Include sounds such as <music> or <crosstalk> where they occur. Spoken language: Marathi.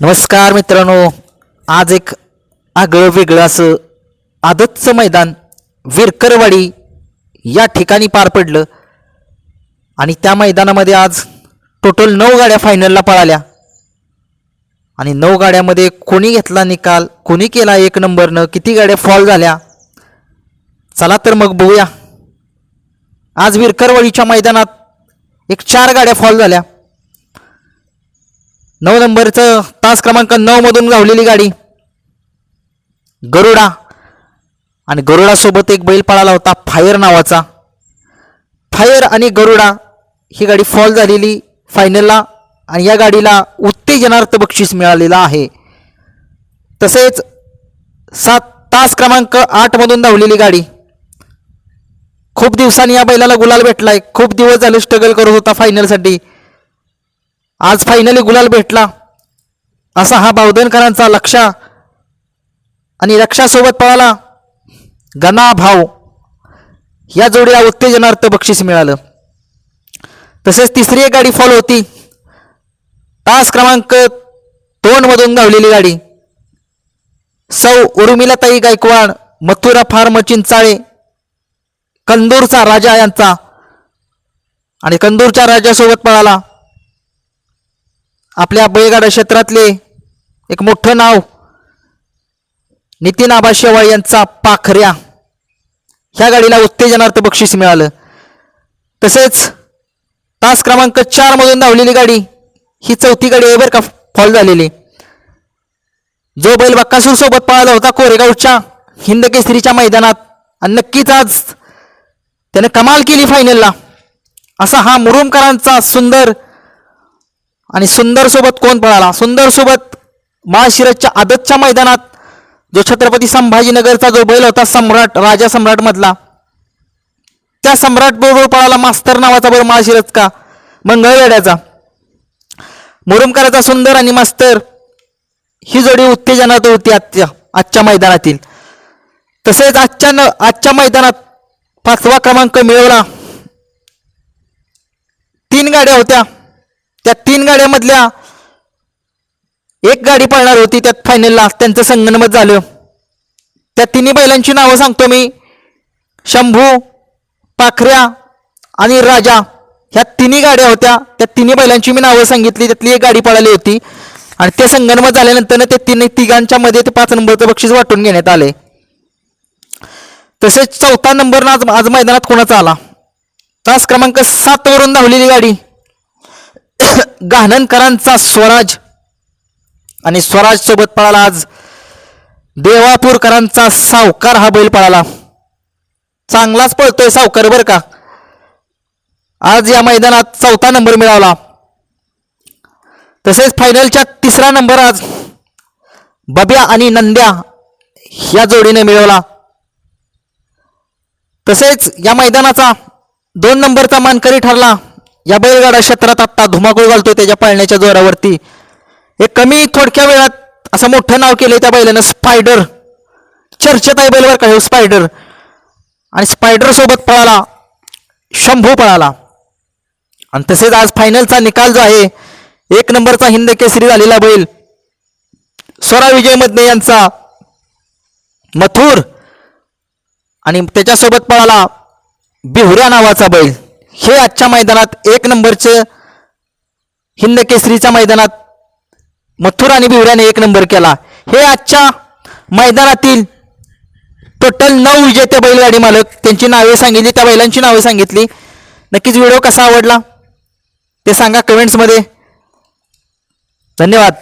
नमस्कार मित्रांनो. आज एक आगळं वेगळं असं आदतचं मैदान विरकरवाडी या ठिकाणी पार पडलं. आणि त्या मैदानामध्ये आज टोटल नऊ गाड्या फायनलला पळाल्या. आणि नऊ गाड्यामध्ये कोणी घेतला निकाल कोणी केला एक नंबरनं किती गाड्या फॉल झाल्या? चला तर मग बघूया. आज विरकरवाडीच्या मैदानात एक चार गाड्या फॉल झाल्या. नऊ नंबरचं तास क्रमांक नऊ मधून गावलेली गाडी. गरुडा. आणि गरुडासोबत एक बैल पळाला होता फायर नावाचा. फायर आणि गरुडा ही गाडी फॉल झालेली फायनलला आणि या गाडीला उत्तेजनार्थ बक्षीस मिळालेलं आहे. तसेच सात तास क्रमांक आठमधून धावलेली गाडी. खूप दिवसांनी या बैलाला गुलाल भेटलाय. खूप दिवस झाले स्ट्रगल करत होता फायनलसाठी आज फायनली गुलाल भेटला. असा हा बावधनकरांचा लक्षा आणि लक्षासोबत पळाला. गणा भाव या जोडीला उत्तेजनार्थ बक्षीस मिळालं. तसेच तिसरी एक गाडी फॉलो होती. तास क्रमांक दोनमधून धावलेली गाडी. सौ उर्मिलाताई गायकवाड मथुरा फार्म चिंचाळे कंदूरचा राजा यांचा आणि कंदूरच्या राजासोबत पळाला. आपल्या बैलगाडा क्षेत्रातले एक मोठं नाव नितीन आबा शेवाळ यांचा पाखऱ्या. ह्या गाडीला उत्तेजनार्थ बक्षीस मिळालं. तसेच तास क्रमांक चार मधून धावलेली गाडी ही चौथी गाडी आहे बरं का फॉल झालेली. जो बैल बक्कासूर सोबत पळाला होता कोरेगावच्या हिंद केसरीच्या मैदानात आणि नक्कीच आज त्याने कमाल केली फायनलला असा हा मुरुमकरांचा सुंदर आणि सुंदर सोबत कोण पळाला? सुंदर सोबत महाशिरजच्या आदतच्या मैदानात जो छत्रपती संभाजीनगरचा जो बैल होता सम्राट राजा सम्राट मधला त्या सम्राट बरोबर पळाला मास्तर नावाचा बरोबर महाशिरज का? मंगळवेड्याचा. मुरुमकराचा सुंदर आणि मास्तर ही जोडी उत्तेजनात होती आजच्या आजच्या मैदानातील. तसेच आजच्या न आजच्या मैदानात पाचवा क्रमांक मिळवला. तीन गाड्या होत्या. त्या तीन गाड्यामधल्या एक गाडी पळणार होती त्यात फायनलला त्यांचं संगणमत झालं. त्या तिन्ही बैलांची नावं सांगतो मी. शंभू पाखऱ्या आणि राजा. ह्या तिन्ही गाड्या होत्या. त्या तिन्ही बैलांची मी नावं सांगितली. त्यातली एक गाडी पळाली होती. आणि ते संगणमत झाल्यानंतर ते तीन तिघांच्या मध्ये ते पाच नंबरचं बक्षीस वाटून घेण्यात आले. तसेच चौथा नंबर आज आज मैदानात कोणाचा आला? तास क्रमांक सात वरून धावलेली गाडी. <coughs> गहाणनकरांचा स्वराज. आणि स्वराज सोबत पळाला आज देवापूरकरांचा सावकार हा बैल पळाला. चांगलाच पळतोय सावकार बरं का. आज या मैदानात चौथा नंबर मिळवला तसेच फायनलच्या तिसरा नंबर आज बब्या आणि नंद्या या जोडीने मिळवला. तसेच या मैदानाचा दोन नंबरचा मानकरी ठरला. या बैलगाडा क्षेत्रात आत्ता धुमाकूळ घालतो त्याच्या पाळण्याच्या जोरावरती. एक कमी थोडक्या वेळात असं मोठं नाव केलंय त्या बैलानं स्पायडर. चर्चेत आहे बैलवर का स्पायडर. आणि स्पायडर सोबत पळाला शंभू पळाला. आणि तसेच आज फायनलचा निकाल जो आहे एक नंबरचा हिंद केसरी झालेला बैल. स्वरा विजय मधने यांचा मथुर. आणि त्याच्यासोबत पळाला बिहुऱ्या नावाचा बैल. हे आजच्या मैदानात एक नंबरचं हिंद केसरीच्या मैदानात मथुर आणि बिवऱ्याने एक नंबर केला. हे आजच्या मैदानातील टोटल नऊ विजेते बैलगाडी मालक त्यांची नावे सांगितली त्या बैलांची नावे सांगितली. नक्कीच व्हिडिओ कसा आवडला ते सांगा कमेंट्समध्ये. धन्यवाद.